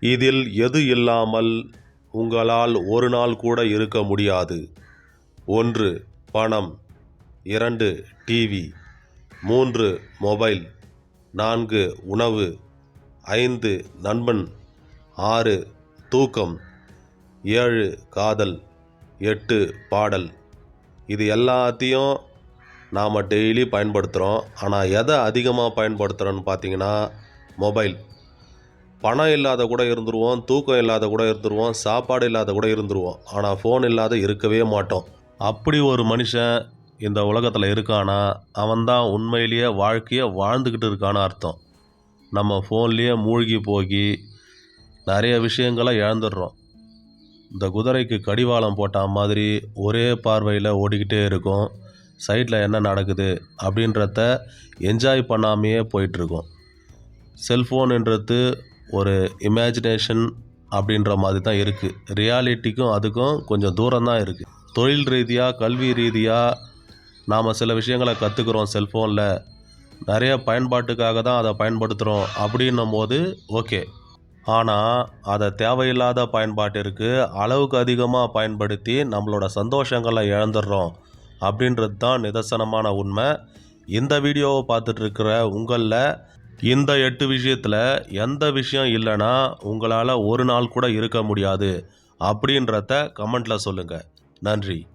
இதில் எது இல்லாமல் உங்களால் ஒரு நாள் கூட இருக்க முடியாது. ஒன்று பணம். இரண்டு டிவி மூன்று மொபைல். நான்கு உணவு. ஐந்து நண்பன். ஆறு தூக்கம். ஏழு காதல். எட்டு பாடல். இது எல்லாத்தையும் நாம் டெய்லி பயன்படுத்துகிறோம் ஆனால் எதை அதிகமாக பயன்படுத்துகிறோன்னு பார்த்தீங்கன்னா மொபைல். பணம் இல்லாத கூட இருந்துருவோம் தூக்கம் இல்லாத கூட இருந்துருவோம் சாப்பாடு இல்லாத கூட இருந்துருவோம் ஆனால் ஃபோன் இல்லாத இருக்கவே மாட்டோம். அப்படி ஒரு மனுஷன் இந்த உலகத்தில் இருக்கானா? அவன்தான் உண்மையிலேயே வாழ்க்கையை வாழ்ந்துக்கிட்டு இருக்கான்னு அர்த்தம். நம்ம ஃபோன்லேயே மூழ்கி போகி நிறைய விஷயங்களை இழந்துடுறோம். இந்த குதிரைக்கு கடிவாளம் போட்ட மாதிரி ஒரே பார்வையில் ஓடிக்கிட்டே இருக்கும். சைட்டில் என்ன நடக்குது அப்படின்றத என்ஜாய் பண்ணாமையே போயிட்டுருக்கோம் செல்ஃபோனுன்றது ஒரு இமேஜினேஷன் அப்படின்ற மாதிரி தான் இருக்குது ரியாலிட்டிக்கும் அதுக்கும் கொஞ்சம் தூரம் தான் இருக்குது தொழில் ரீதியாக கல்வி ரீதியாக நாம் சில விஷயங்களை கற்றுக்குறோம் செல்ஃபோனில் நிறைய பயன்பாட்டுக்காக தான் அதை பயன்படுத்துகிறோம் அப்படின்னும் போது ஓகே ஆனால் அதை தேவையில்லாத பயன்பாட்டிற்கு அளவுக்கு அதிகமாக பயன்படுத்தி நம்மளோட சந்தோஷங்களை இழந்துடுறோம் அப்படின்றது தான் நிதர்சனமான உண்மை. இந்த வீடியோவை பார்த்துட்ருக்கிற உங்களில் இந்த எட்டு விஷயத்தில் எந்த விஷயம் இல்லைன்னா உங்களால் ஒரு நாள் கூட இருக்க முடியாது அப்படின்றத கமெண்ட்டில் சொல்லுங்கள் நன்றி.